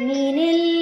നിനൽ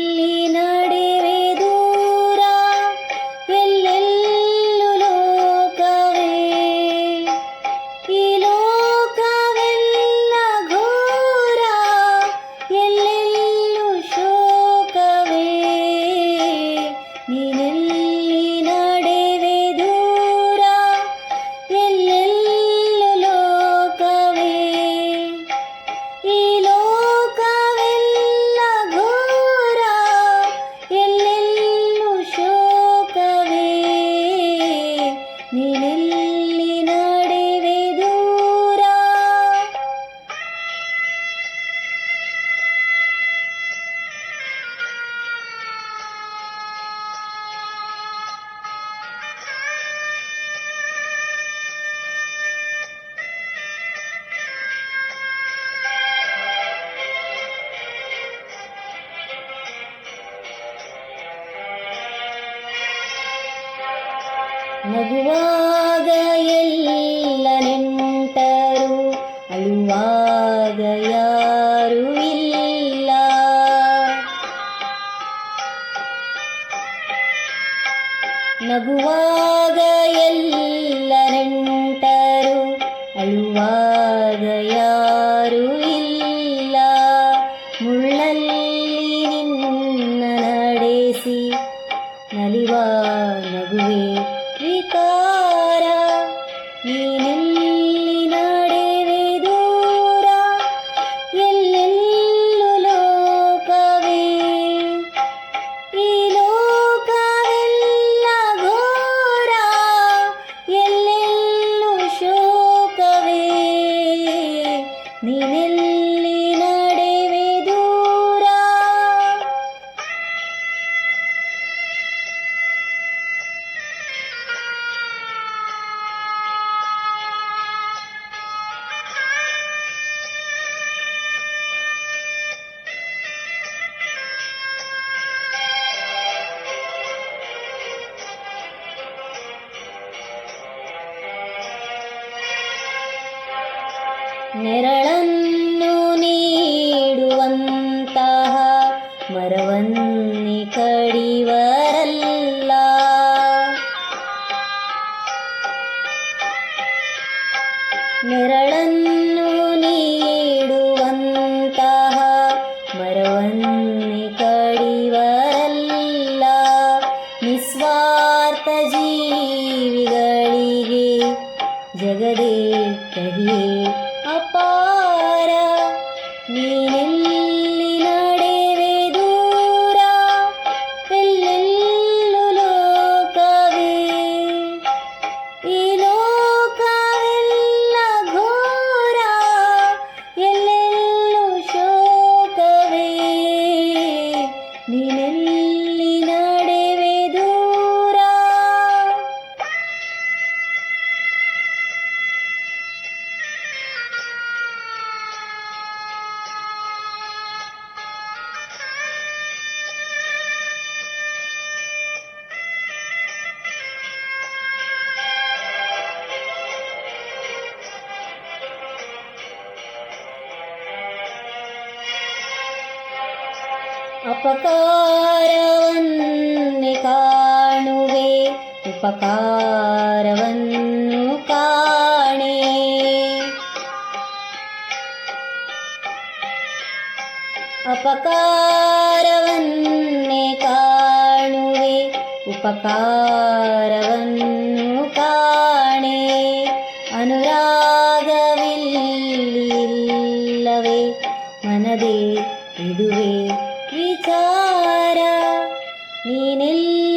ನಗುವಾಗ ಎಲ್ಲ ನೆಂಟರು, ಅಳುವಾಗ ಯಾರು ಇಲ್ಲ. ನಗುವಾಗ ಎಲ್ಲ ನೆಂಟರು, ಅಳುವಾಗ ಯಾರು ಇಲ್ಲ. ಮುಳ್ಳಲ್ಲಿ ನಿನ್ನ ನಡೆಸಿ ನಲಿವ ನೆರಳನ್ನು ನೀಡುವಂತಹ ಮರವನ್ನಿ ಕಡಿವರಲ್ಲ. ನೆರಳನ್ನು ನೀಡುವಂತಹ ಮರವನ್ನಿ ಕಡಿವರಲ್ಲ. ನಿಸ್ವಾರ್ಥ ಜೀವಿಗಳಿಗೆ ಜಗದೇ ಕಹಿಯೇ ಅಪಕಾರವನ್ನೇ ಕಾಣುವೆ ಉಪಕಾರವನ್ನು ಕಾಣೆ. ಅಪಕಾರವನ್ನೇ ಕಾಣುವೆ ಉಪಕಾರವನ್ನು ಕಾಣೆ. ಅನುರಾಗವಿಲ್ಲವೇ ಮನದೇ ಇದುವೇ. ವಿಕಾರ ನೀನೆಲ್ಲ